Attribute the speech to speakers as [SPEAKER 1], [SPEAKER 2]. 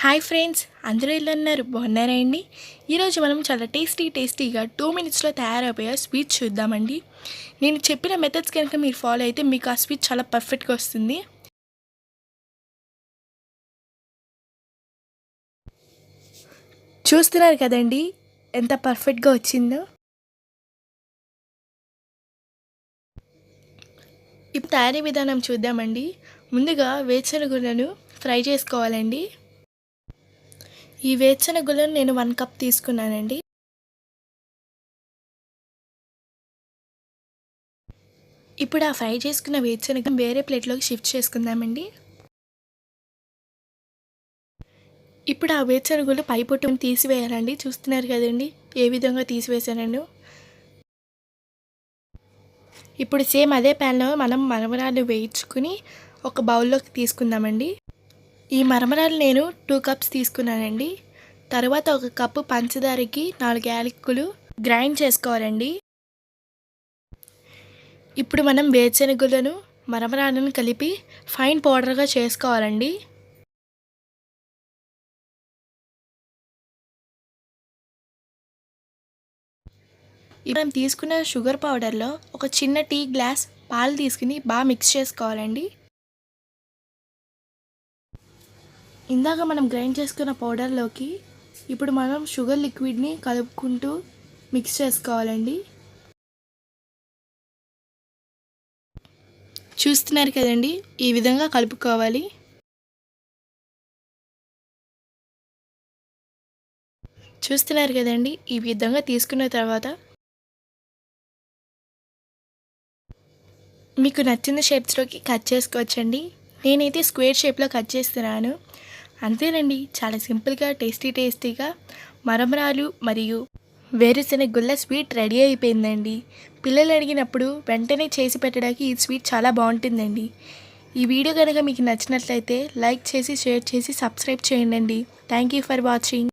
[SPEAKER 1] Hi friends అందరూ ఎలా ఉన్నారు? బాగున్నారా అండి? ఈరోజు మనం చాలా టేస్టీ టేస్టీగా టూ మినిట్స్లో తయారైపోయే స్వీట్ చూద్దామండి. నేను చెప్పిన మెథడ్స్ కనుక మీరు ఫాలో అయితే మీకు ఆ స్వీట్ చాలా పర్ఫెక్ట్గా వస్తుంది. చూస్తున్నారు కదండి ఎంత పర్ఫెక్ట్గా వచ్చిందో? ఇప్పుడు తయారీ విధానం చూద్దామండి. ముందుగా వేరుశనగులను ఫ్రై చేసుకోవాలండి. ఈ వేరుశనగలను నేను వన్ కప్ తీసుకున్నానండి. ఇప్పుడు ఆ ఫ్రై చేసుకున్న వేరుశనగ వేరే ప్లేట్లోకి షిఫ్ట్ చేసుకుందామండి. ఇప్పుడు ఆ వేరుశనగలు పై పొట్టు తీసివేయాలండి. చూస్తున్నారు కదండి ఏ విధంగా తీసివేసానండి ఇప్పుడు సేమ్ అదే ప్యాన్లో మనం మరమరాలు వేయించుకుని ఒక బౌల్లోకి తీసుకుందామండి. ఈ మరమరాలు నేను టూ కప్స్ తీసుకున్నానండి. తర్వాత ఒక కప్పు పంచదారకి నాలుగు యాలకులు గ్రైండ్ చేసుకోవాలండి. ఇప్పుడు మనం వేరుశనగులను మరమరాలను కలిపి ఫైన్ పౌడర్గా చేసుకోవాలండి. మనం తీసుకున్న షుగర్ పౌడర్లో ఒక చిన్న టీ గ్లాస్ పాలు తీసుకుని బాగా మిక్స్ చేసుకోవాలండి. ఇందాక మనం గ్రైండ్ చేసుకున్న పౌడర్లోకి ఇప్పుడు మనం షుగర్ లిక్విడ్ని కలుపుకుంటూ మిక్స్ చేసుకోవాలండి. చూస్తున్నారు కదండి ఈ విధంగా కలుపుకోవాలి. చూస్తున్నారు కదండి ఈ విధంగా తీసుకున్న తర్వాత మీకు నచ్చిన షేప్స్లోకి కట్ చేసుకోవచ్చండి. నేనైతే స్క్వేర్ షేప్లో కట్ చేస్తున్నాను. అంతేనండి. చాలా సింపుల్గా టేస్టీ టేస్టీగా మరమరాలు మరియు వేరుశనగ గుల్ల స్వీట్ రెడీ అయిపోయిందండి. పిల్లలు అడిగినప్పుడు వెంటనే చేసి పెట్టడానికి ఈ స్వీట్ చాలా బాగుంటుందండి. ఈ వీడియో కనుక మీకు నచ్చినట్లయితే లైక్ చేసి షేర్ చేసి సబ్స్క్రైబ్ చేయండి థ్యాంక్ యూ ఫర్ వాచింగ్.